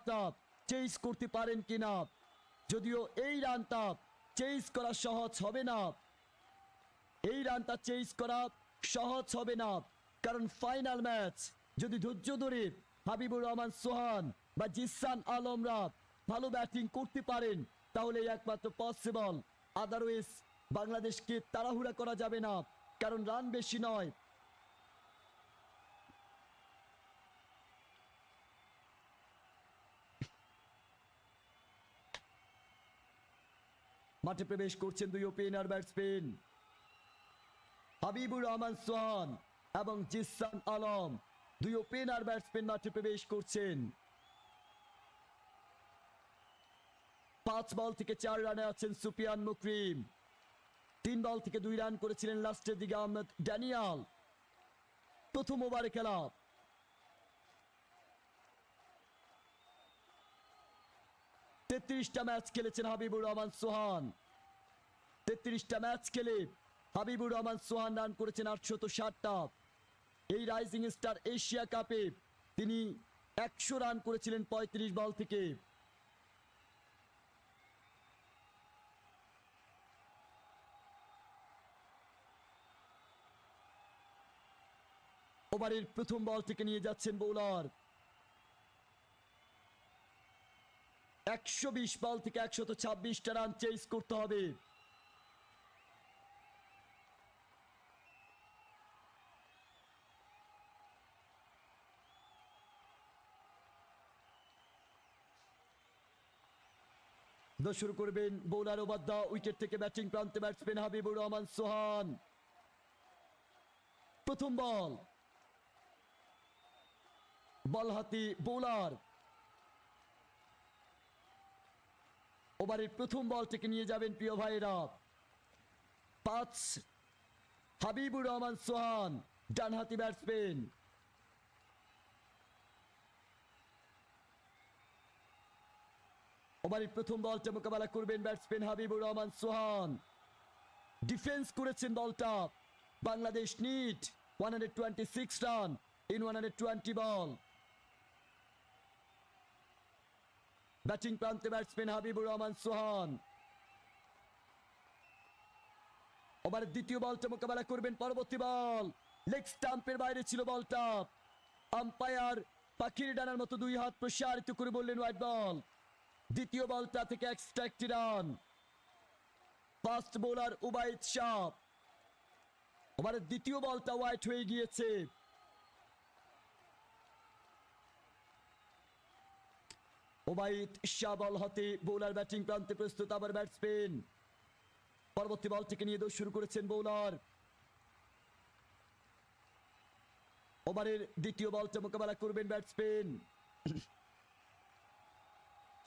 মাত্রা চেঞ্জ করতে পারেন কিনা? যদিও এই রানটা চেঞ্জ করা সহজ হবে না। এই রানটা চেঞ্জ করা সহজ হবে না। কারণ ফাইনাল ম্যাচ যদি ধৈর্য ধরে হাবিবুর রহমান, সোহান বা জিসান আলমরা ভালো ব্যাটিং করতে পারেন তাহলে একমাত্র পসিবল আদারওয়াইজ বাংলাদেশকে তাড়াহুড়া করা যাবে না। কারণ রান বেশি নয় মাঠে প্রবেশ করছেন দুই ওপেনার ব্যাটসম্যান হাবিবুর রহমান সোহান এবং জিসান আলম, দুই ওপেনার ব্যাটসম্যান মাঠে প্রবেশ করছেন। পাঁচ বল থেকে চার রানে আছেন সুপিয়ান মুকরিম। তিন বল থেকে দুই রান করেছিলেন লাস্টের দিকে আহমেদ ড্যানিয়াল। প্রথম ওভারে খেলা। তেত্রিশটা ম্যাচ খেলেছেন হাবিবুর রহমান সোহান। তেত্রিশটা ম্যাচ খেলে হাবিবুর রহমান সোহান রান করেছেন আটশত ষাটটা। এই রাইজিং স্টার এশিয়া কাপে তিনি একশো রান করেছিলেন পঁয়ত্রিশ বল থেকে। ওভারের প্রথম বল থেকে নিয়ে যাচ্ছেন বোলার। একশো বিশ বল থেকে একশত ছাব্বিশটা রান চেস করতে হবে। শুরু করবেন বোলার ওবাদ্দা উইকেট থেকে ব্যাটিং প্রান্তে ব্যাটসম্যান হাবিবুর রহমান সোহান। প্রথম বল বল হাতি বোলার ওভারের প্রথম বল থেকে নিয়ে যাবেন প্রিয় ভাইরা পাঁচ, হাবিবুর রহমান সোহান, ডানহাতি ব্যাটসম্যান। ওভারের প্রথম বলটা মোকাবেলা করবেন ব্যাটসম্যান হাবিবুর রহমান সোহান। ডিফেন্স করেছেন বলটা Bangladesh need one hundred twenty six run in one hundred twenty ball batting প্রান্তে ব্যাটসম্যান হাবিবুর রহমান সোহান। ওভারের দ্বিতীয় বলটা মোকাবেলা করবেন পরবর্তী বল। লেগ স্টাম্পের বাইরে ছিল বলটা। আম্পায়ার পাখির ডানার মতো দুই হাত প্রসারিত করে বললেন হোয়াইট বল। দ্বিতীয় বলটা থেকে এক্সট্রা একটি run. Fast bowler Ubaid Shah. ওভারের দ্বিতীয় বলটা হোয়াইট হয়ে গিয়েছে। ওবাইদ শাহ বল হাতে বোলার ব্যাটিং প্রান্তে প্রস্তুত আবার ব্যাটসম্যান। পরবর্তী বল থেকে নিয়ে দোষ শুরু করেছেন বোলার। ওভারের দ্বিতীয় বলটা মোকাবেলা করবেন ব্যাটসম্যান।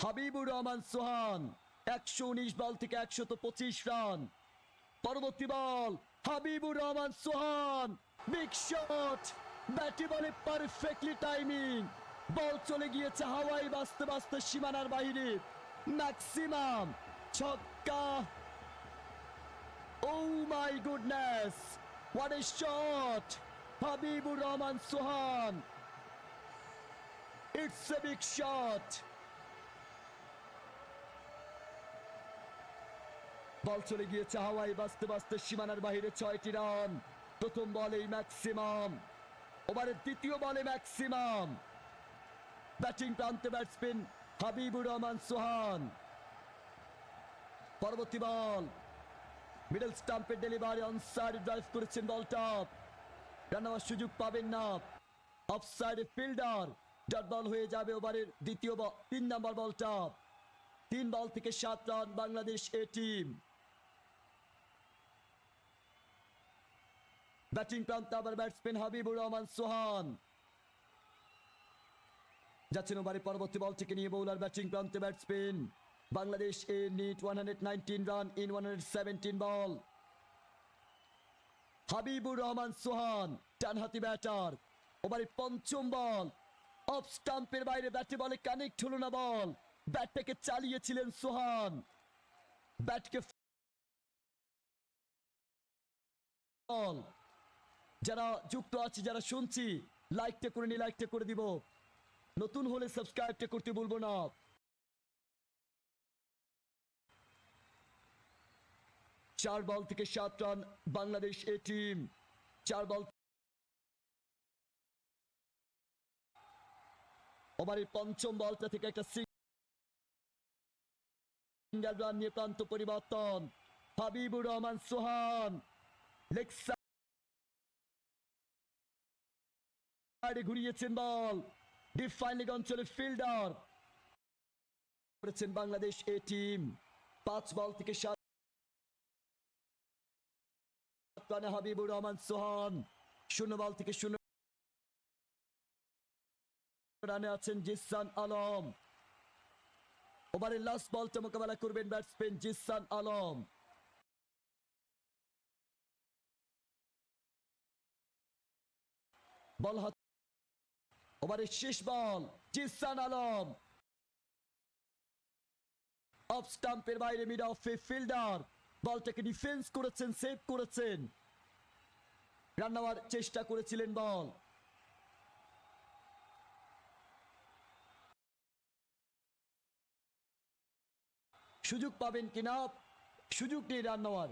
হাবিবুর রহমান সোহান, একশো উনিশ বল থেকে একশত পঁচিশ রান। পরবর্তী ball, Habibur Rahman Sohan, big shot. ব্যাটি বলে পারফেক্টলি টাইমিং। বল চলে গিয়েছে হাওয়াই বাঁচতে বাঁচতে সীমানার বাইরে। ম্যাক্সিমাম ছক্কা। ও my goodness what a shot Habibur Rahman, Sohan. It's a big shot ball চলে গিয়েছে হাওয়াই বাঁচতে বাঁচতে সীমানার বাইরে ছয়টি রান। প্রথম বলেই ম্যাক্সিমাম। ওভারের দ্বিতীয় বলে ম্যাক্সিমাম। ব্যাটিং প্রান্তে ব্যাটসম্যান হাবিবুর রহমান সোহান। পরবর্তী বল। মিডল স্টাম্পের ডেলিভারি অনসাইড ড্রাইভ করেছেন বলটা। রান হওয়ার সুযোগ পাবেন না। অফসাইডে ফিল্ডার। ডট বল হয়ে যাবে ওভারের দ্বিতীয় বল তিন নম্বর বলটা। তিন বল থেকে সাত run Bangladesh A team. Batting প্রান্তে আবার ব্যাটসম্যান হাবিবুর রহমান সোহান। যাচ্ছেন ওভারে পরবর্তী বল থেকে নিয়ে বোলার ব্যাটিং প্রান্তে batsman Bangladesh A need one run in one ball Habibur Rahman Sohan, ডানহাতি ব্যাটার ওভারে পঞ্চম বল। অফ স্টাম্পের বাইরে ব্যাটে বলে কানেক্ট হলো না বল। ব্যাটটাকে চালিয়েছিলেন সোহান। ব্যাটকে যারা যুক্ত আছে, যারা শুনছি লাইকটা করে নি লাইকটা করে দিব। নতুন হলে সাবস্ক্রাইবটা করতে বলব না। চার বল থেকে সাত রান বাংলাদেশ এ টিম। চার বল ওভারের পঞ্চম বলটা থেকে একটা সিঙ্গেল রান নিয়ে প্রান্ত পরিবর্তন। হাবিবুর রহমান, সোহান। ঘুরিয়েছেন বল। ডিপ ফাইনাল অঞ্চলে ফিল্ডার করেছেন বাংলাদেশ এ টিম পাঁচ বল থেকে সাত হাবিবুর রহমান সোহান শূন্য বল থেকে শূন্য রানে আছেন জিসান আলম। ওভারের লাস্ট বলটা মোকাবেলা করবেন ব্যাটসম্যান জিসান আলম। বল হাত ওভারের শেষ বল, জিসান আলম। অফ স্টাম্পের বাইরে মিড অফ ফিল্ডার। বলটাকে ডিফেন্স করেছেন, সেভ করেছেন। রান নেওয়ার চেষ্টা করেছিলেন বল। সুযোগ পাবেন কিনা? সুযোগ নেই রান নেওয়ার।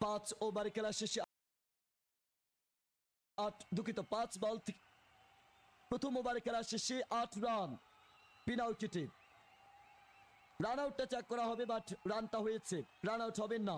পাঁচ ওভার খেলা শেষে আট দুঃখিত, পাঁচ বল প্রথম ওভারে খেলা শেষে আট রান বিনা উইকেটে রান আউটটা চেক করা হবে বাট রানটা হয়েছে। রান আউট হবেন না।